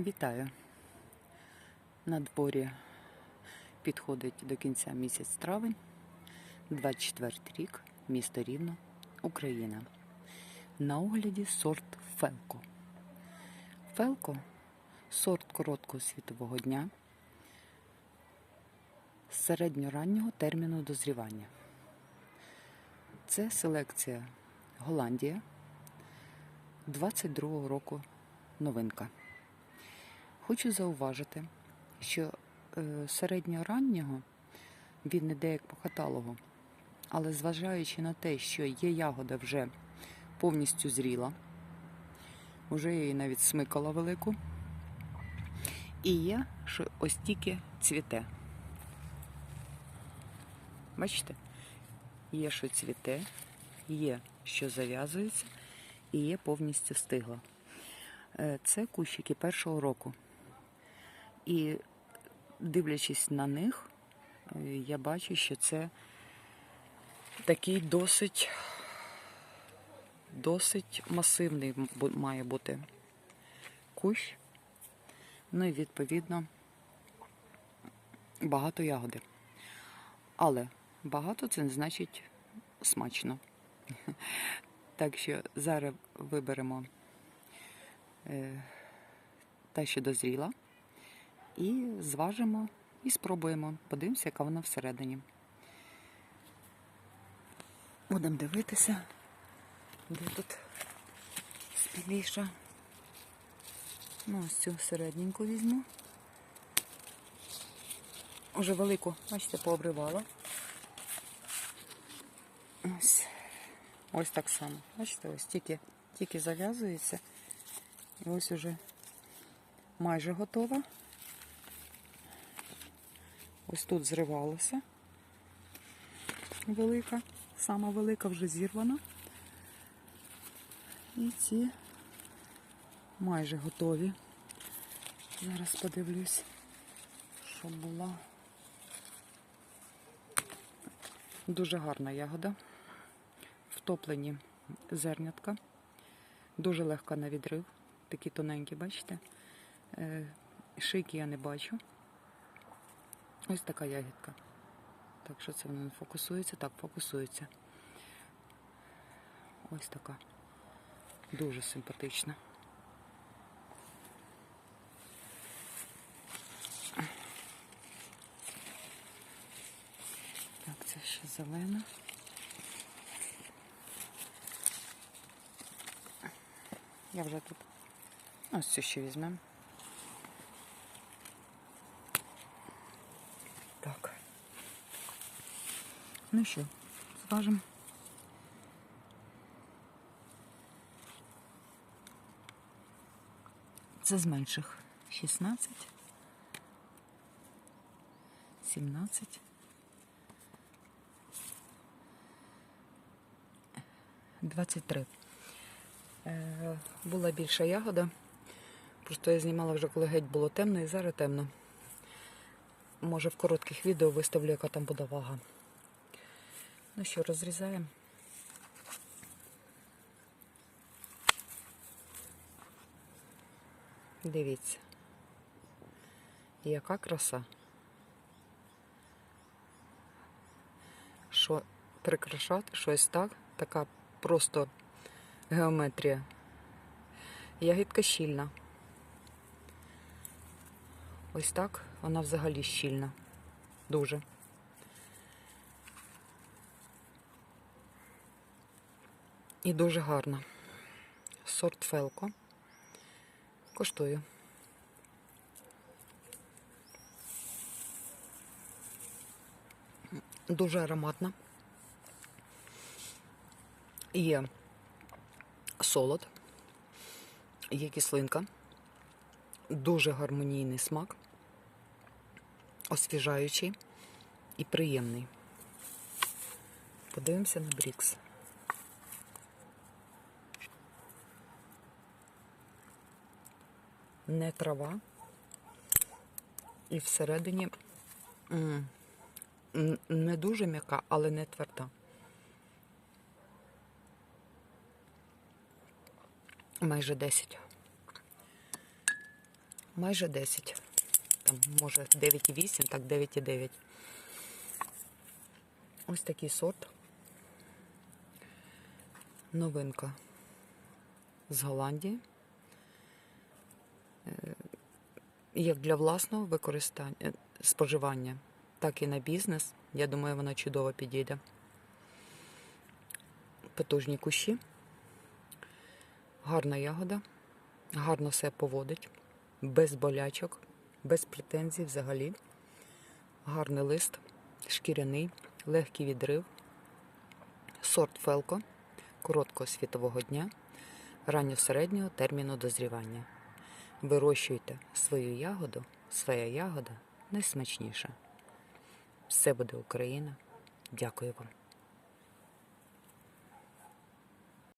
Вітаю. На дворі підходить до кінця місяць травень, 24 рік, місто Рівно, Україна. На огляді сорт Фелко. Фелко сорт короткого світового дня з середньораннього терміну дозрівання. Це селекція Голландія 22 року новинка. Хочу зауважити, що е, середньораннього він іде як по каталогу, але зважаючи на те, що є ягода вже повністю зріла, вже її навіть смикала велику, і є, що ось тільки цвіте. Бачите? Є, що цвіте, є, що зав'язується, і є повністю стигла. Е, Це кущики першого року. І дивлячись на них, я бачу, що це такий досить, досить масивний має бути кущ. Ну і відповідно багато ягоди. Але багато це не значить смачно. Так що зараз виберемо е, та, що дозріла, і зважимо і спробуємо. Подивимося, яка вона всередині. Будемо дивитися, де тут спіліша. Ну, ось цю середненьку візьму. Уже велику, бачите, пообривала. Ось. Ось так само. Бачите, ось тільки, тільки зав'язується. І ось уже майже готова. Ось тут зривалася. Велика, сама велика вже зірвана. І ці майже готові. Зараз подивлюсь, що була. Дуже гарна ягода. Втоплені зернятка. Дуже легка на відрив. Такі тоненькі, бачите? Е, Шийки я не бачу. Ось така ягідка. Так що це воно не фокусується? Так, фокусується. Ось така. Дуже симпатична. Так, це ще зелена. Я вже тут. Ось цю ще візьмемо. Так. Ну що, зважимо. Це з менших. 16. 17. 23. Е, була більша ягода. Просто я знімала вже, коли геть було темно і зараз темно. Може в коротких відео виставлю, яка там буде вага. Ну що, розрізаємо. Дивіться. Яка краса. Що прикрашати щось так, така просто геометрія. Ягідка щільна. Ось так вона взагалі щільна. Дуже. І дуже гарна. Сорт Фелко. Коштую. Дуже ароматна. Є солод, є кислинка, дуже гармонійний смак, освіжаючий і приємний. Подивимося на Брікс. Не трава. І всередині не дуже м'яка, але не тверда. Майже 10. майже 10. Там, може, 9,8, так 9,9. Ось такий сорт. Новинка з Голландії. Як для власного використання, е, споживання, так і на бізнес. Я думаю, вона чудово підійде. Потужні кущі, гарна ягода, гарно все поводить, без болячок, без претензій взагалі. Гарний лист, шкіряний, легкий відрив, сорт Фелко, короткого світового дня, ранньо-середнього терміну дозрівання. Вирощуйте свою ягоду, своя ягода найсмачніша. Все буде Україна. Дякую вам.